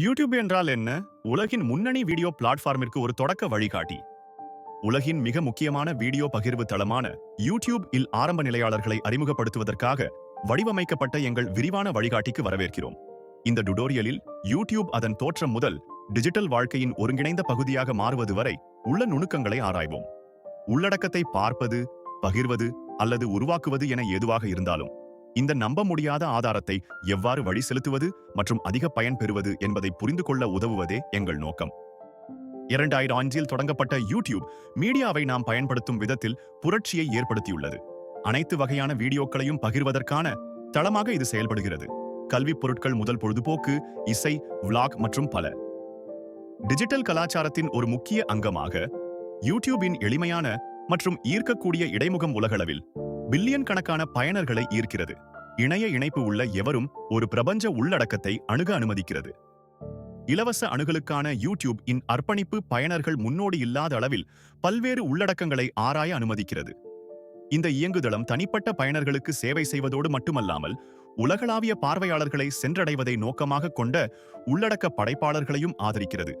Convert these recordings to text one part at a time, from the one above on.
YouTube என்றால் என்ன? உலகின் முன்னணி வீடியோ பிளாட்ஃபார்மிற்கு ஒரு தொடக்க வழிகாட்டி. உலகின் மிக முக்கியமான வீடியோ பகிர்வு தளமான யூடியூப் இல் ஆரம்ப நிலையாளர்களை அறிமுகப்படுத்துவதற்காக வடிவமைக்கப்பட்ட எங்கள் விரிவான வழிகாட்டிக்கு வரவேற்கிறோம். இந்த டுடோரியலில் யூடியூப் அதன் தோற்றம் முதல் டிஜிட்டல் வாழ்க்கையின் ஒருங்கிணைந்த பகுதியாக மாறுவது வரை உள்ள நுணுக்கங்களை ஆராய்வோம். உள்ளடக்கத்தை பார்ப்பது பகிர்வது அல்லது உருவாக்குவது என எதுவாக இருந்தாலும் இந்த நம்ப முடியாத ஆதாரத்தை எவ்வாறு வழி செலுத்துவது மற்றும் அதிக பயன் பெறுவது என்பதை புரிந்து கொள்ள உதவுவதே எங்கள் நோக்கம். இரண்டாயிரம் அஞ்சில் தொடங்கப்பட்ட யூடியூப் மீடியாவை நாம் பயன்படுத்தும் விதத்தில் புரட்சியை ஏற்படுத்தியுள்ளது. அனைத்து வகையான வீடியோக்களையும் பகிர்வதற்கான தளமாக இது செயல்படுகிறது. கல்விப் பொருட்கள் முதல் பொழுதுபோக்கு இசை விளாக் மற்றும் பல. டிஜிட்டல் கலாச்சாரத்தின் ஒரு முக்கிய அங்கமாக யூடியூபின் எளிமையான மற்றும் ஈர்க்கக்கூடிய இடைமுகம் உலகளவில் பில்லியன் கணக்கான பயனர்களை ஈர்க்கிறது. இணைய இணைப்பு உள்ள எவரும் ஒரு பிரபஞ்ச உள்ளடக்கத்தை அணுக அனுமதிக்கிறது. இலவச அணுகலுக்கான யூடியூப் இன் அர்ப்பணிப்பு பயனர்கள் முன்னோடி இல்லாத அளவில் பல்வேறு உள்ளடக்கங்களை ஆராய அனுமதிக்கிறது. இந்த இயங்குதளம் தனிப்பட்ட பயனர்களுக்கு சேவை செய்வதோடு மட்டுமல்லாமல் உலகளாவிய பார்வையாளர்களை சென்றடைவதை நோக்கமாக கொண்ட உள்ளடக்க படைப்பாளர்களையும் ஆதரிக்கிறது.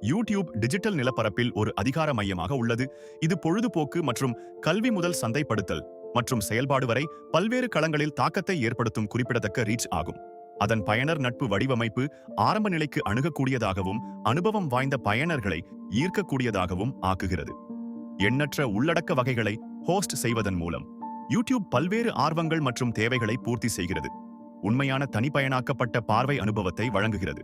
யூடியூப் டிஜிட்டல் நிலப்பரப்பில் ஒரு அதிகார மையமாக உள்ளது. இது பொழுதுபோக்கு மற்றும் கல்வி முதல் சந்தைப்படுத்தல். மற்றும் செயல்பாடு வரை பல்வேறு களங்களில் தாக்கத்தை ஏற்படுத்தும் குறிப்பிடத்தக்க ரீச் ஆகும். அதன் பயனர் நட்பு வடிவமைப்பு ஆரம்ப நிலைக்கு அணுகக்கூடியதாகவும் அனுபவம் வாய்ந்த பயனர்களை ஈர்க்கக்கூடியதாகவும் ஆக்குகிறது. எண்ணற்ற உள்ளடக்க வகைகளை ஹோஸ்ட் செய்வதன் மூலம் யூடியூப் பல்வேறு ஆர்வங்கள் மற்றும் தேவைகளை பூர்த்தி செய்கிறது. உண்மையான தனிப்பயனாக்கப்பட்ட பார்வை அனுபவத்தை வழங்குகிறது.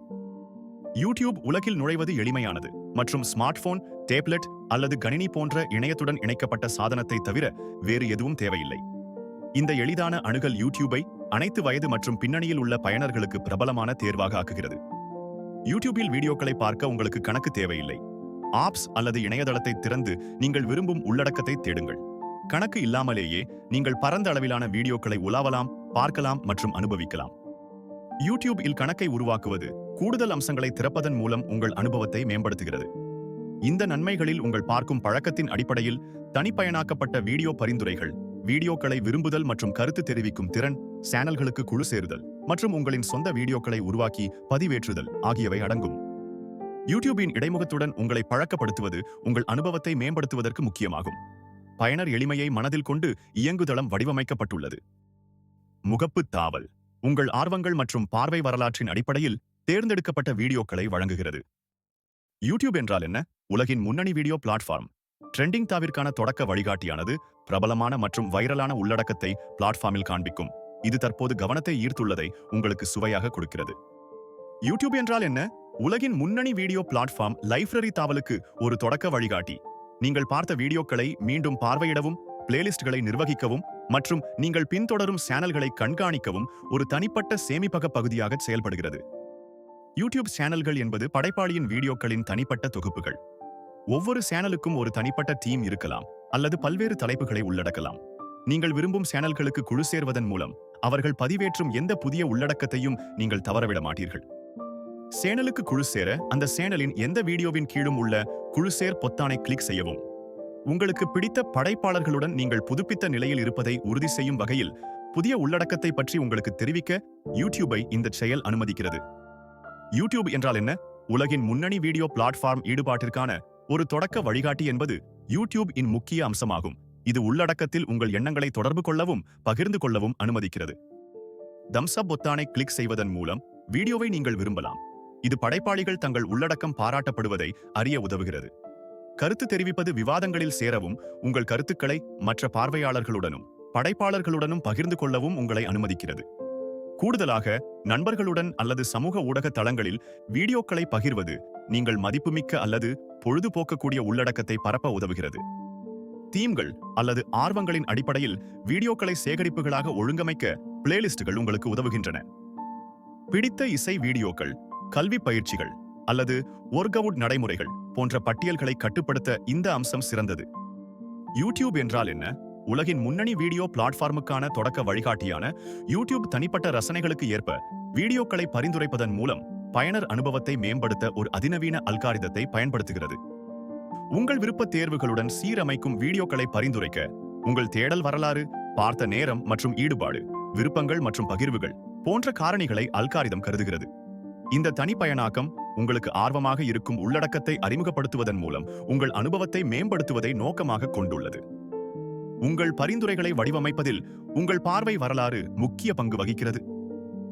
யூடியூப் உலகில் நுழைவது எளிமையானது மற்றும் ஸ்மார்ட் போன் டேப்லெட் அல்லது கணினி போன்ற இணையத்துடன் இணைக்கப்பட்ட சாதனத்தை தவிர வேறு எதுவும் தேவையில்லை. இந்த எளிதான அணுகல் யூடியூபை அனைத்து வயது மற்றும் பின்னணியில் உள்ள பயனர்களுக்கு பிரபலமான தேர்வாக ஆக்குகிறது. யூடியூபில் வீடியோக்களை பார்க்க உங்களுக்கு கணக்கு தேவையில்லை. ஆப்ஸ் அல்லது இணையதளத்தை திறந்து நீங்கள் விரும்பும் உள்ளடக்கத்தை தேடுங்கள். கணக்கு இல்லாமலேயே நீங்கள் பரந்த அளவிலான வீடியோக்களை உலாவலாம் பார்க்கலாம் மற்றும் அனுபவிக்கலாம். யூடியூப் இல் கணக்கை உருவாக்குவது கூடுதல் அம்சங்களை திறப்பதன் மூலம் உங்கள் அனுபவத்தை மேம்படுத்துகிறது. இந்த நன்மைகளில் உங்கள் பார்க்கும் பழக்கத்தின் அடிப்படையில் தனிப்பயனாக்கப்பட்ட வீடியோ பரிந்துரைகள் வீடியோக்களை விரும்புதல் மற்றும் கருத்து தெரிவிக்கும் திறன் சேனல்களுக்கு குழு சேருதல் மற்றும் உங்களின் சொந்த வீடியோக்களை உருவாக்கி பதிவேற்றுதல் ஆகியவை அடங்கும். யூடியூபின் இடைமுகத்துடன் உங்களை பழக்கப்படுத்துவது உங்கள் அனுபவத்தை மேம்படுத்துவதற்கு முக்கியமாகும். பயனர் எளிமையை மனதில் கொண்டு இயங்குதளம் வடிவமைக்கப்பட்டுள்ளது. முகப்பு தாவல் உங்கள் ஆர்வங்கள் மற்றும் பார்வை வரலாற்றின் அடிப்படையில் தேர்ந்தெடுக்கப்பட்ட வீடியோக்களை வழங்குகிறது. யூடியூப் என்றால் என்ன? உலகின் முன்னணி வீடியோ பிளாட்ஃபார்ம். ட்ரெண்டிங் தாவிற்கான தொடக்க வழிகாட்டியானது பிரபலமான மற்றும் வைரலான உள்ளடக்கத்தை பிளாட்ஃபார்மில் காண்பிக்கும். இது தற்போது கவனத்தை ஈர்த்துள்ளதை உங்களுக்கு சுவையாக கொடுக்கிறது. யூடியூப் என்றால் என்ன? உலகின் முன்னணி வீடியோ பிளாட்ஃபார்ம் லைப்ரரி தாவலுக்கு ஒரு தொடக்க வழிகாட்டி. நீங்கள் பார்த்த வீடியோக்களை மீண்டும் பார்வையிடவும் பிளேலிஸ்ட்களை நிர்வகிக்கவும் மற்றும் நீங்கள் பின்தொடரும் சேனல்களை கண்காணிக்கவும் ஒரு தனிப்பட்ட சேமிப்பக பகுதியாக செயல்படுகிறது. யூடியூப் சேனல்கள் என்பது படைப்பாளியின் வீடியோக்களின் தனிப்பட்ட தொகுப்புகள். ஒவ்வொரு சேனலுக்கும் ஒரு தனிப்பட்ட தீம் இருக்கலாம் அல்லது பல்வேறு தலைப்புகளை உள்ளடக்கலாம். நீங்கள் விரும்பும் சேனல்களுக்கு குழு சேர்வதன் மூலம் அவர்கள் பதிவேற்றும் எந்த புதிய உள்ளடக்கத்தையும் நீங்கள் தவறவிட மாட்டீர்கள். சேனலுக்கு குழு சேர அந்த சேனலின் எந்த வீடியோவின் கீழும் உள்ள குழு சேர் பொத்தானை கிளிக் செய்யவும். உங்களுக்கு பிடித்த படைப்பாளர்களுடன் நீங்கள் புதுப்பித்த நிலையில் இருப்பதை உறுதி செய்யும் வகையில் புதிய உள்ளடக்கத்தை பற்றி உங்களுக்கு தெரிவிக்க யூடியூபை இந்த செயல் அனுமதிக்கிறது. யூடியூப் என்றால் என்ன? உலகின் முன்னணி வீடியோ பிளாட்ஃபார்ம் ஈடுபாட்டிற்கான ஒரு தொடக்க வழிகாட்டி என்பது யூடியூப் இன் முக்கிய அம்சமாகும். இது உள்ளடக்கத்தில் உங்கள் எண்ணங்களை தொடர்பு கொள்ளவும் பகிர்ந்து கொள்ளவும் அனுமதிக்கிறது. தம்ஸ்அப் பொத்தானை கிளிக் செய்வதன் மூலம் வீடியோவை நீங்கள் விரும்பலாம். இது படைப்பாளிகள் தங்கள் உள்ளடக்கம் பாராட்டப்படுவதை அறிய உதவுகிறது. கருத்து தெரிவிப்பது விவாதங்களில் சேரவும் உங்கள் கருத்துக்களை மற்ற பார்வையாளர்களுடனும் படைப்பாளர்களுடனும் பகிர்ந்து கொள்ளவும் உங்களை அனுமதிக்கிறது. கூடுதலாக நண்பர்களுடன் அல்லது சமூக ஊடக தளங்களில் வீடியோக்களை பகிர்வது நீங்கள் மதிப்புமிக்க அல்லது பொழுதுபோக்கக்கூடிய உள்ளடக்கத்தை பரப்ப உதவுகிறது. தீம்கள் அல்லது ஆர்வங்களின் அடிப்படையில் வீடியோக்களை சேகரிப்புகளாக ஒழுங்கமைக்க பிளேலிஸ்டுகள் உங்களுக்கு உதவுகின்றன. பிடித்த இசை வீடியோக்கள் கல்வி பயிற்சிகள் அல்லது ஒர்க்அவுட் நடைமுறைகள் போன்ற பட்டியல்களை கட்டுப்படுத்த இந்த அம்சம் சிறந்தது. யூடியூப் என்றால் என்ன? உலகின் முன்னணி வீடியோ பிளாட்ஃபார்முக்கான தொடக்க வழிகாட்டியான யூடியூப் தனிப்பட்ட ரசனைகளுக்கு ஏற்ப வீடியோக்களை பரிந்துரைப்பதன் மூலம் பயனர் அனுபவத்தை மேம்படுத்த ஒரு அதிநவீன அல்காரிதத்தை பயன்படுத்துகிறது. உங்கள் விருப்ப தேர்வுகளுடன் சீரமைக்கும் வீடியோக்களை பரிந்துரைக்க உங்கள் தேடல் வரலாறு பார்த்த நேரம் மற்றும் ஈடுபாடு விருப்பங்கள் மற்றும் பகிர்வுகள் போன்ற காரணிகளை அல்காரிதம் கருதுகிறது. இந்த தனிப்பயனாக்கம் உங்களுக்கு ஆர்வமாக இருக்கும் உள்ளடக்கத்தை அறிமுகப்படுத்துவதன் மூலம் உங்கள் அனுபவத்தை மேம்படுத்துவதை நோக்கமாக கொண்டுள்ளது. உங்கள் பரிந்துரைகளை வடிவமைப்பதில் உங்கள் பார்வை வரலாறு முக்கிய பங்கு வகிக்கிறது.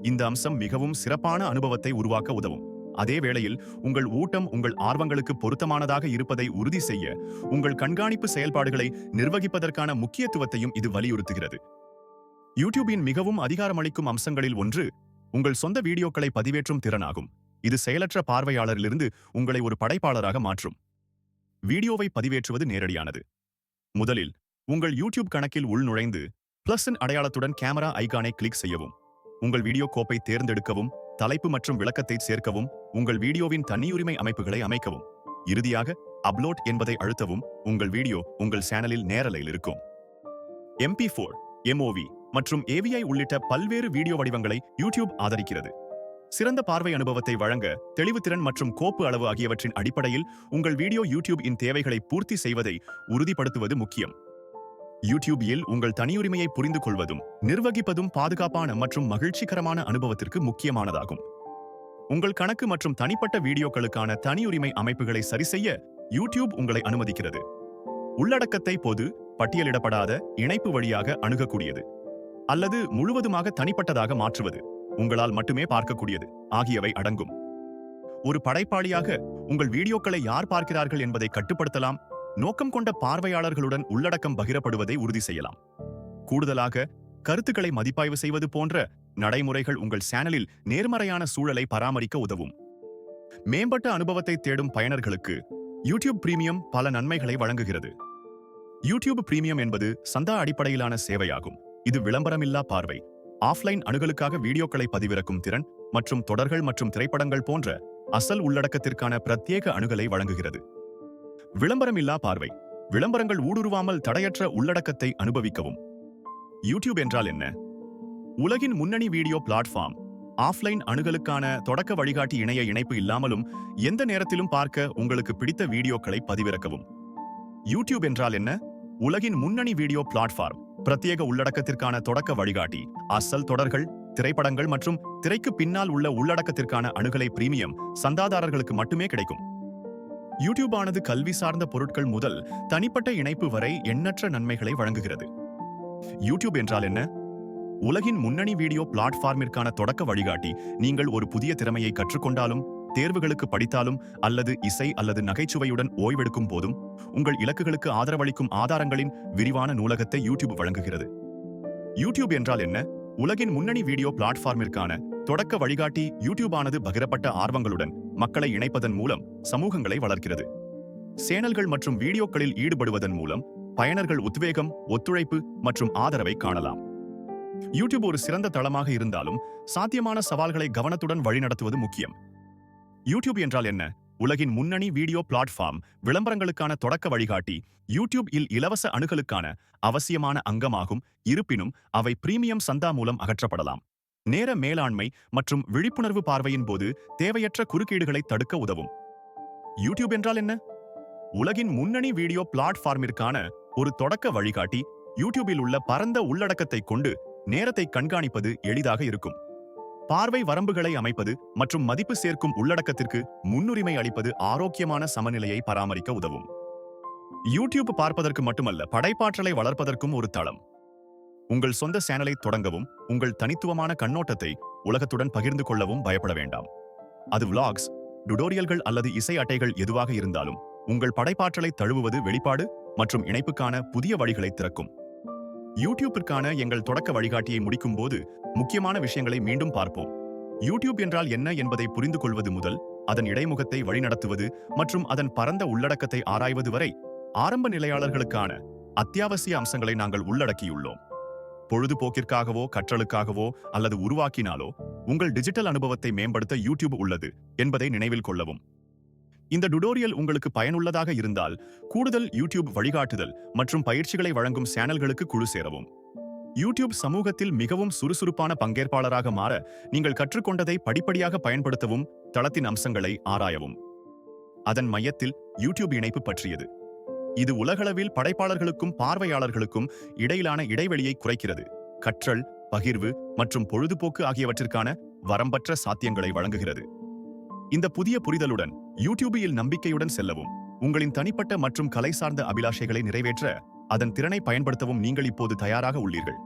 இந்த அம்சம் மிகவும் சிறப்பான அனுபவத்தை உருவாக்க உதவும். அதே வேளையில் உங்கள் ஊட்டம் உங்கள் ஆர்வங்களுக்கு பொருத்தமானதாக இருப்பதை உறுதி செய்ய உங்கள் கண்காணிப்பு செயல்பாடுகளை நிர்வகிப்பதற்கான முக்கியத்துவத்தையும் இது வலியுறுத்துகிறது. யூடியூபின் மிகவும் அதிகாரமளிக்கும் அம்சங்களில் ஒன்று உங்கள் சொந்த வீடியோக்களை பதிவேற்றும் திறனாகும். இது செயலற்ற பார்வையாளரிலிருந்து உங்களை ஒரு படைப்பாளராக மாற்றும். வீடியோவை பதிவேற்றுவது நேரடியானது. முதலில் உங்கள் யூடியூப் கணக்கில் உள்நுழைந்து பிளஸின் அடையாளத்துடன் கேமரா ஐகானை கிளிக் செய்யவும். உங்கள் வீடியோ கோப்பை தேர்ந்தெடுக்கவும் தலைப்பு மற்றும் விளக்கத்தை சேர்க்கவும் உங்கள் வீடியோவின் தனியுரிமை அமைப்புகளை அமைக்கவும். இறுதியாக அப்லோட் என்பதை அழுத்தவும் உங்கள் வீடியோ உங்கள் சேனலில் நேரலையில் இருக்கும். எம்பி ஃபோர் எம்ஓவி மற்றும் ஏவிஐ உள்ளிட்ட பல்வேறு வீடியோ வடிவங்களை யூடியூப் ஆதரிக்கிறது. சிறந்த பார்வை அனுபவத்தை வழங்க தெளிவுத்திறன் மற்றும் கோப்பு அளவு ஆகியவற்றின் அடிப்படையில் உங்கள் வீடியோ யூடியூப் இன் தேவைகளை பூர்த்தி செய்வதை உறுதிப்படுத்துவது முக்கியம். யூடியூபில் உங்கள் தனியுரிமையை புரிந்து கொள்வதும் நிர்வகிப்பதும் பாதுகாப்பான மற்றும் மகிழ்ச்சிகரமான அனுபவத்திற்கு முக்கியமானதாகும். உங்கள் கணக்கு மற்றும் தனிப்பட்ட வீடியோக்களுக்கான தனியுரிமை அமைப்புகளை சரிசெய்ய யூடியூப் உங்களை அனுமதிக்கிறது. உள்ளடக்கத்தை பொது பட்டியலிடப்படாத இணைப்பு வழியாக அணுகக்கூடியது. அல்லது முழுவதுமாக தனிப்பட்டதாக மாற்றுவது உங்களால் மட்டுமே பார்க்கக்கூடியது ஆகியவை அடங்கும். ஒரு படைப்பாளியாக உங்கள் வீடியோக்களை யார் பார்க்கிறார்கள் என்பதை கட்டுப்படுத்தலாம் நோக்கம் கொண்ட பார்வையாளர்களுடன் உள்ளடக்கம் பகிரப்படுவதை உறுதி செய்யலாம். கூடுதலாக கருத்துக்களை மதிப்பாய்வு செய்வது போன்ற நடைமுறைகள் உங்கள் சேனலில் நேர்மறையான சூழலை பராமரிக்க உதவும். மேம்பட்ட அனுபவத்தை தேடும் பயனர்களுக்கு யூடியூப் பிரீமியம் பல நன்மைகளை வழங்குகிறது. யூடியூப் பிரீமியம் என்பது சந்தா அடிப்படையிலான சேவையாகும். இது விளம்பரமில்லா பார்வை. ஆஃப்லைன் அணுகலுக்காக வீடியோக்களை பதிவிறக்கும் திறன் மற்றும் தொடர்கள் மற்றும் திரைப்படங்கள் போன்ற அசல் உள்ளடக்கத்திற்கான பிரத்யேக அணுகலை வழங்குகிறது. விளம்பரமில்லா பார்வை. விளம்பரங்கள் ஊடுருவாமல் தடையற்ற உள்ளடக்கத்தை அனுபவிக்கவும். யூடியூப் என்றால் என்ன? உலகின் முன்னணி வீடியோ பிளாட்ஃபார்ம். ஆஃப்லைன் அணுகலுக்கான தொடக்க வழிகாட்டி இணைய இணைப்பு இல்லாமலும் எந்த நேரத்திலும் பார்க்க உங்களுக்கு பிடித்த வீடியோக்களை பதிவிறக்கவும். யூடியூப் என்றால் என்ன? உலகின் முன்னணி வீடியோ பிளாட்ஃபார்ம். பிரத்யேக உள்ளடக்கத்திற்கான தொடக்க வழிகாட்டி. அசல் தொடர்கள் திரைப்படங்கள் மற்றும் திரைக்கு பின்னால் உள்ள உள்ளடக்கத்திற்கான அணுகலை பிரீமியம் சந்தாதாரர்களுக்கு மட்டுமே கிடைக்கும். யூடியூப் ஆனது கல்வி சார்ந்த பொருட்கள் முதல் தனிப்பட்ட இணைப்பு வரை எண்ணற்ற நன்மைகளை வழங்குகிறது. யூடியூப் என்றால் என்ன? உலகின் முன்னணி வீடியோ பிளாட்ஃபார்மிற்கான தொடக்க வழிகாட்டி நீங்கள் ஒரு புதிய திறமையை கற்றுக்கொண்டாலும் தேர்வுகளுக்கு படித்தாலும் அல்லது இசை அல்லது நகைச்சுவையுடன் ஓய்வெடுக்கும் போதும் உங்கள் இலக்குகளுக்கு ஆதரவளிக்கும் ஆதாரங்களின் விரிவான நூலகத்தை யூடியூப் வழங்குகிறது. யூடியூப் என்றால் என்ன? உலகின் முன்னணி வீடியோ பிளாட்ஃபார்மிற்கான தொடக்க வழிகாட்டி யூடியூப் ஆனது பகிரப்பட்ட ஆர்வங்களுடன் மக்களை இணைப்பதன் மூலம் சமூகங்களை வளர்க்கிறது. சேனல்கள் மற்றும் வீடியோக்களில் ஈடுபடுவதன் மூலம் பயனர்கள் உத்வேகம் ஒத்துழைப்பு மற்றும் ஆதரவை காணலாம். யூடியூப் ஒரு சிறந்த தளமாக இருந்தாலும் சாத்தியமான சவால்களை கவனத்துடன் வழிநடத்துவது முக்கியம். யூடியூப் என்றால் என்ன? உலகின் முன்னணி வீடியோ பிளாட்ஃபார்ம் விளம்பரங்களுக்கான தொடக்க வழிகாட்டி யூடியூப் இல் இலவச அணுகலுக்கான அவசியமான அங்கமாகும் இருப்பினும் அவை பிரீமியம் சந்தா மூலம் அகற்றப்படலாம். நேர மேலாண்மை மற்றும் விழிப்புணர்வு பார்வையின் போது தேவையற்ற குறுக்கீடுகளை தடுக்க உதவும். யூடியூப் என்றால் என்ன? உலகின் முன்னணி வீடியோ பிளாட்ஃபார்மிற்கான ஒரு தொடக்க வழிகாட்டி யூடியூபில் உள்ள பரந்த உள்ளடக்கத்தை கொண்டு நேரத்தை கண்காணிப்பது எளிதாக இருக்கும். பார்வை வரம்புகளை அமைப்பது மற்றும் மதிப்பு சேர்க்கும் உள்ளடக்கத்திற்கு முன்னுரிமை அளிப்பது ஆரோக்கியமான சமநிலையை பராமரிக்க உதவும். யூடியூப் பார்ப்பதற்கு மட்டுமல்ல படைப்பாற்றலை வளர்ப்பதற்கும் ஒரு தளம். உங்கள் சொந்த சேனலை தொடங்கவும் உங்கள் தனித்துவமான கண்ணோட்டத்தை உலகத்துடன் பகிர்ந்து கொள்ளவும் பயப்பட வேண்டாம். அது விளாக்ஸ் டுடோரியல்கள் அல்லது இசை அட்டைகள் எதுவாக இருந்தாலும் உங்கள் படைப்பாற்றலை தழுவுவது வெளிப்பாடு மற்றும் இணைப்புக்கான புதிய வழிகளை திறக்கும். யூடியூப்பிற்கான எங்கள் தொடக்க வழிகாட்டியை முடிக்கும் போது முக்கியமான விஷயங்களை மீண்டும் பார்ப்போம். யூடியூப் என்றால் என்ன என்பதை புரிந்து கொள்வது முதல் அதன் இடைமுகத்தை வழிநடத்துவது மற்றும் அதன் பரந்த உள்ளடக்கத்தை ஆராய்வது வரை ஆரம்ப நிலையாளர்களுக்கான அத்தியாவசிய அம்சங்களை நாங்கள் உள்ளடக்கியுள்ளோம். பொழுதுபோக்கிற்காகவோ கற்றலுக்காகவோ அல்லது உருவாக்கினாலோ உங்கள் டிஜிட்டல் அனுபவத்தை மேம்படுத்த யூடியூப் உள்ளது என்பதை நினைவில் கொள்ளவும். இந்த டுடோரியல் உங்களுக்கு பயனுள்ளதாக இருந்தால் கூடுதல் யூடியூப் வழிகாட்டுதல் மற்றும் பயிற்சிகளை வழங்கும் சேனல்களுக்கு குழு சேரவும். யூடியூப் சமூகத்தில் மிகவும் சுறுசுறுப்பான பங்கேற்பாளராக மாற நீங்கள் கற்றுக்கொண்டதை படிப்படியாக பயன்படுத்தவும் தளத்தின் அம்சங்களை ஆராயவும். அதன் மையத்தில் யூடியூப் இணைப்பு பற்றியது. இது உலகளவில் படைப்பாளர்களுக்கும் பார்வையாளர்களுக்கும் இடையிலான இடைவெளியை குறைக்கிறது. கற்றல் பகிர்வு மற்றும் பொழுதுபோக்கு ஆகியவற்றிற்கான வரம்பற்ற சாத்தியங்களை வழங்குகிறது. இந்த புதிய புரிதலுடன் யூடியூபில் நம்பிக்கையுடன் செல்லவும். உங்களின் தனிப்பட்ட மற்றும் கலை சார்ந்த அபிலாஷைகளை நிறைவேற்ற அதன் திறனை பயன்படுத்தவும் நீங்கள் இப்போது தயாராக உள்ளீர்கள்.